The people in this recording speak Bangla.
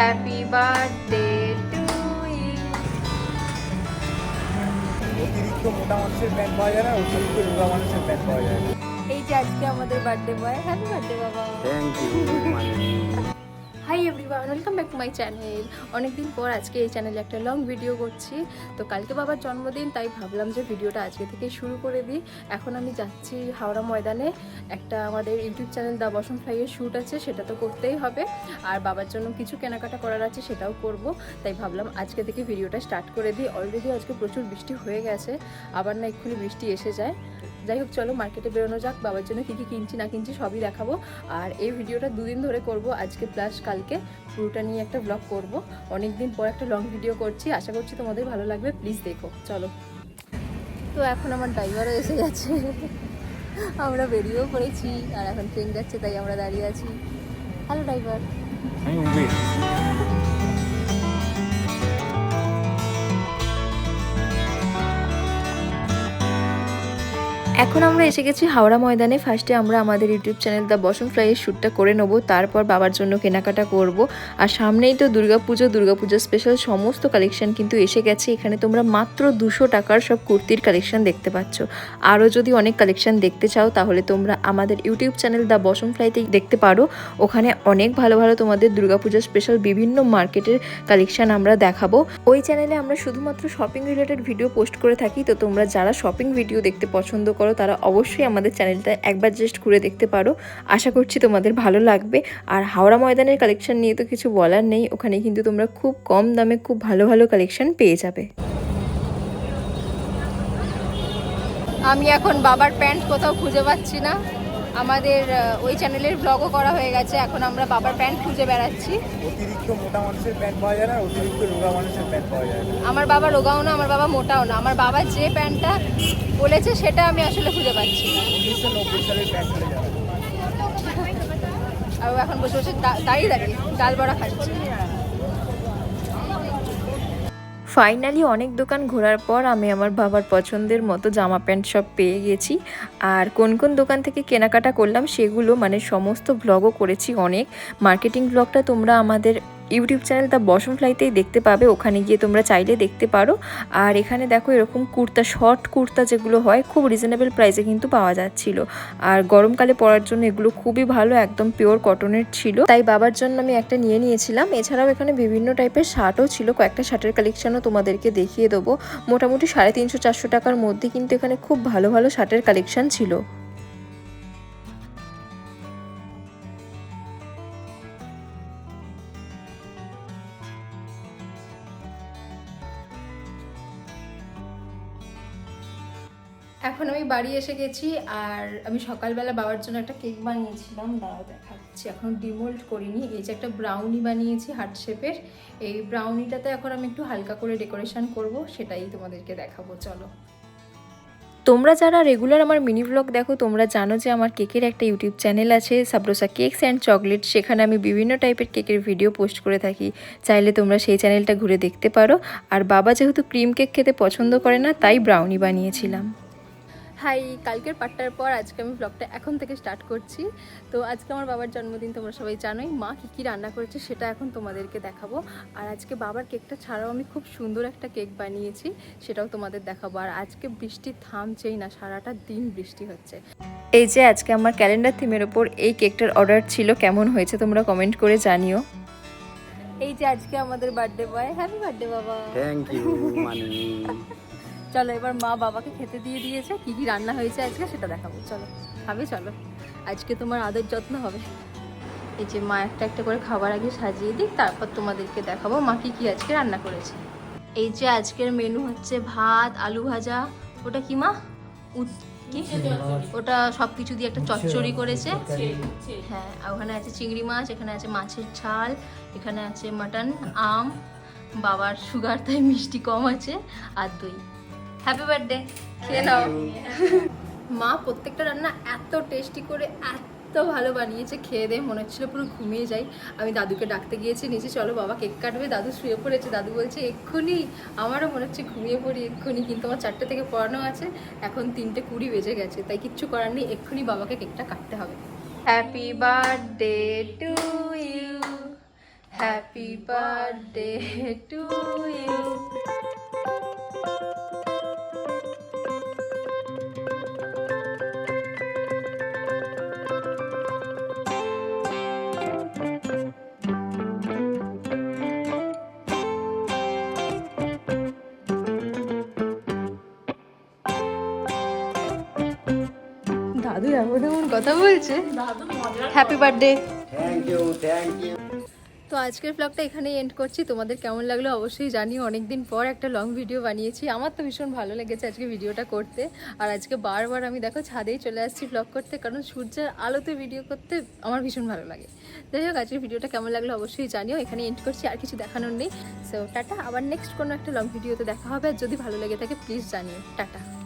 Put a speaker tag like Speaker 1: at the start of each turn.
Speaker 1: হ্যাপি বার্থডে টু ইউ
Speaker 2: অতিরিক্ত মোটা মানুষের প্যান্ট পাওয়া যায় না অতিরিক্ত রোগা মানুষের প্যান্ট পাওয়া যায়
Speaker 1: এই যে আজকে আমাদের বার্থডে বয় হ্যাপি বার্থডে বাবা।
Speaker 2: Thank you
Speaker 1: hi everyone welcome back to my channel অনেকদিন পর আজকে এই চ্যানেলে একটা লং ভিডিও করছি। তো কালকে বাবার জন্মদিন, তাই ভাবলাম যে ভিডিওটা আজকে থেকে শুরু করে দিই। এখন আমি যাচ্ছি হাওড়া ময়দানে। একটা আমাদের ইউটিউব চ্যানেল দা বসন ফ্লাইয়ের শ্যুট আছে, সেটা তো করতেই হবে। আর বাবার জন্য কিছু কেনাকাটা করার আছে, সেটাও করব। তাই ভাবলাম আজকে থেকে ভিডিওটা স্টার্ট করে দিই। অলরেডি আজকে প্রচুর বৃষ্টি হয়ে গেছে। আবার না এক্ষুনি বৃষ্টি এসে যায়। যাই হোক, চলো মার্কেটে বেরোনো যাক, বাবার জন্য কী কী কিনছি, না কিনছি সবই দেখাবো। আর এই ভিডিওটা দুদিন ধরে করব, আজকে প্লাস কালকে। পুরোটা নিয়ে একটা ব্লগ করব। অনেক দিন পর একটা লং ভিডিও করছি, আশা করছি তোমাদের ভালো লাগবে প্লিজ দেখো। চলো। তো এখন আমার ড্রাইভারও এসে গেছে। আমরা বেরিয়েও পড়েছি, আর এখন ট্রেন যাচ্ছে, তাই আমরা দাঁড়িয়ে আছি। হ্যালো ড্রাইভার এখন আমরা এসে গেছি হাওড়া ময়দানে। ফার্স্টে আমরা আমাদের ইউটিউব চ্যানেল দ্য বসন ফ্রাইয়ের শ্যুটটা করে নেব, তারপর বাবার জন্য কেনাকাটা করব। আর সামনেই তো দুর্গাপুজো দুর্গাপুজো স্পেশাল সমস্ত কালেকশন কিন্তু এসে গেছে। এখানে তোমরা মাত্র দুশো টাকার সব কুর্তির কালেকশন দেখতে পাচ্ছ। আরও যদি অনেক কালেকশন দেখতে চাও, তাহলে তোমরা আমাদের ইউটিউব চ্যানেল দ্য বসন ফ্লাইতে দেখতে পারো। ওখানে অনেক ভালো ভালো তোমাদের দুর্গাপুজো স্পেশাল বিভিন্ন মার্কেটের কালেকশন আমরা দেখাবো। ওই চ্যানেলে আমরা শুধুমাত্র শপিং রিলেটেড ভিডিও পোস্ট করে থাকি। তো তোমরা যারা শপিং ভিডিও দেখতে পছন্দ করো তারা অবশ্যই আমাদের চ্যানেলটা একবার জাস্ট ঘুরে দেখতে পারো। আশা করছি তোমাদের ভালো লাগবে। আর হাওড়া ময়দানের কালেকশন নিয়ে তো কিছু বলার নেই, ওখানে কিন্তু তোমরা খুব কম দামে খুব ভালো ভালো কালেকশন পেয়ে যাবে। আমি এখন বাবার প্যান্ট কোথাও খুঁজে পাচ্ছি না। আমাদের ওই চ্যানেলের ব্লগও করা হয়ে গেছে। এখন আমরা বাবার প্যান্ট খুঁজে বেড়াচ্ছি।
Speaker 2: অতিরিক্ত মোটা মানুষের প্যান্ট পাওয়া যায় না অতিরিক্ত রোগা মানুষের প্যান্ট পাওয়া যায় না।
Speaker 1: আমার বাবা রোগাও না আমার বাবা মোটাও না। আমার বাবা যে প্যান্টটা বলেছে সেটা আমি আসলে খুঁজে পাচ্ছি না।
Speaker 2: উনিশশো নব্বই সালের প্যান্ট চলে যাবে।
Speaker 1: আর এখন বসে বসে দাঁড়িয়ে দাঁড়িয়ে ডাল বড়া খাচ্ছে। ফাইনালি অনেক দোকান ঘোরার পর আমি আমার বাবার পছন্দের মতো জামা প্যান্ট সব পেয়ে গেছি। আর কোন কোন দোকান থেকে কেনাকাটা করলাম, সেগুলো মানে সমস্ত ব্লগও করেছি অনেক। মার্কেটিং ব্লগটা তোমরা আমাদের ইউটিউব চ্যানেল দ্য বসম ফ্লাইতেই দেখতে পাবে। ওখানে গিয়ে তোমরা চাইলে দেখতে পারো। আর এখানে দেখো এরকম কুর্তা, শর্ট কুর্তা যেগুলো হয়, খুব রিজনেবল প্রাইসে কিন্তু পাওয়া যাচ্ছিল। আর গরমকালে পরার জন্য এগুলো খুবই ভালো, একদম পিওর কটনের ছিল। তাই বাবার জন্য আমি একটা নিয়ে নিয়েছিলাম। এছাড়াও এখানে বিভিন্ন টাইপের শার্টও ছিল। কয়েকটা শার্টের কালেকশনও তোমাদেরকে দেখিয়ে দেবো। মোটামুটি সাড়ে তিনশো, চারশো টাকার মধ্যে কিন্তু এখানে খুব ভালো ভালো শার্টের কালেকশন ছিল। এখন আমি বাড়ি এসে গেছি আর আমি সকালবেলা বাবার জন্য একটা কেক বানিয়েছিলাম। দাঁড়াও দেখাচ্ছি, এখন ডিমোল্ড করিনি। এই যে একটা ব্রাউনি বানিয়েছি হার্ট শেপের এই ব্রাউনিটাতে এখন আমি একটু হালকা করে ডেকোরেশন করব, সেটাই তোমাদেরকে দেখাবো, চলো। তোমরা যারা রেগুলার আমার মিনি ব্লগ দেখো, তোমরা জানো যে আমার কেকের একটা ইউটিউব চ্যানেল আছে, সাবরোসা কেকস অ্যান্ড চকলেট সেখানে আমি বিভিন্ন টাইপের কেকের ভিডিও পোস্ট করে থাকি। চাইলে তোমরা সেই চ্যানেলটা ঘুরে দেখতে পারো। আর বাবা যেহেতু ক্রিম কেক খেতে পছন্দ করে না, তাই ব্রাউনি বানিয়েছিলাম। হাই কালকের পাট্টার পর আজকে আমি ব্লগটা এখন থেকে স্টার্ট করছি। তো আজকে আমার বাবার জন্মদিন তোমরা সবাই জানোই। মা কী কী রান্না করেছে সেটা এখন তোমাদেরকে দেখাবো। আর আজকে বাবার কেকটা ছাড়াও আমি খুব সুন্দর একটা কেক বানিয়েছি সেটাও তোমাদের দেখাবো। আর আজকে বৃষ্টি থামছেই না সারাটা দিন বৃষ্টি হচ্ছে। এই যে আজকে আমার ক্যালেন্ডার থিমের ওপর এই কেকটার অর্ডার ছিল কেমন হয়েছে তোমরা কমেন্ট করে জানিও। এই যে আজকে আমাদের বার্থডে বয় হ্যাপি বার্থডে বাবা।
Speaker 2: থ্যাংক ইউ মানি
Speaker 1: চলো এবার মা বাবাকে খেতে দিয়ে দিয়েছে কি কি রান্না হয়েছে আজকে সেটা দেখাবো। চলো খাবে চলো। আজকে তোমার আদর যত্ন হবে। এই যে মা একটা একটা করে খাবার আগে সাজিয়ে দিই তারপর তোমাদেরকে দেখাবো মা কি কি আজকে রান্না করেছে। এই যে আজকের মেনু হচ্ছে ভাত আলু ভাজা। ওটা কি মা? কি? ওটা সব কিছু দিয়ে একটা চচ্চড়ি করেছে। হ্যাঁ আর ওখানে আছে চিংড়ি মাছ এখানে আছে মাছের ঝাল এখানে আছে মাটন আম। বাবার সুগার তাই মিষ্টি কম আছে আর দই। হ্যাপি বার্থডে খেয়ে নাও। মা প্রত্যেকটা রান্না এত টেস্টি করে এত ভালো বানিয়েছে খেয়ে দিয়ে মনে হচ্ছিল পুরো ঘুমিয়ে যাই। আমি দাদুকে ডাকতে গিয়েছি নিচে চলো বাবা কেক কাটবে দাদু শুয়ে পড়েছে। দাদু বলছে এক্ষুনি। আমারও মনে হচ্ছে ঘুমিয়ে পড়ি এক্ষুনি কিন্তু আমার চারটে থেকে পড়ানো আছে। এখন তিনটে কুড়ি বেজে গেছে তাই কিচ্ছু করার নেই এক্ষুনি বাবাকে কেকটা কাটতে হবে। Happy birthday to you happy birthday to you দাদু এমন এমন কথা বলছে? Happy birthday
Speaker 2: thank you thank you
Speaker 1: তো আজকের ব্লগটা এখানেই এন্ড করছি। তোমাদের কেমন লাগল অবশ্যই জানিও। অনেকদিন পর একটা লং ভিডিও বানিয়েছি। আমার তো ভীষণ ভালো লেগেছে আজকে ভিডিওটা করতে। আর আজকে বারবার আমি দেখো ছাদেই চলে আসছি ব্লগ করতে কারণ সূর্যের আলোতে ভিডিও করতে আমার ভীষণ ভালো লাগে। যাই হোক আজকের ভিডিওটা কেমন লাগল অবশ্যই জানিও। এখানে এন্ড করছি আর কিছু দেখানোর নেই। So tata. আবার নেক্সট কোনো একটা লং ভিডিওতে দেখা হবে। আর যদি ভালো লেগে থাকে প্লিজ জানিও। টাটা।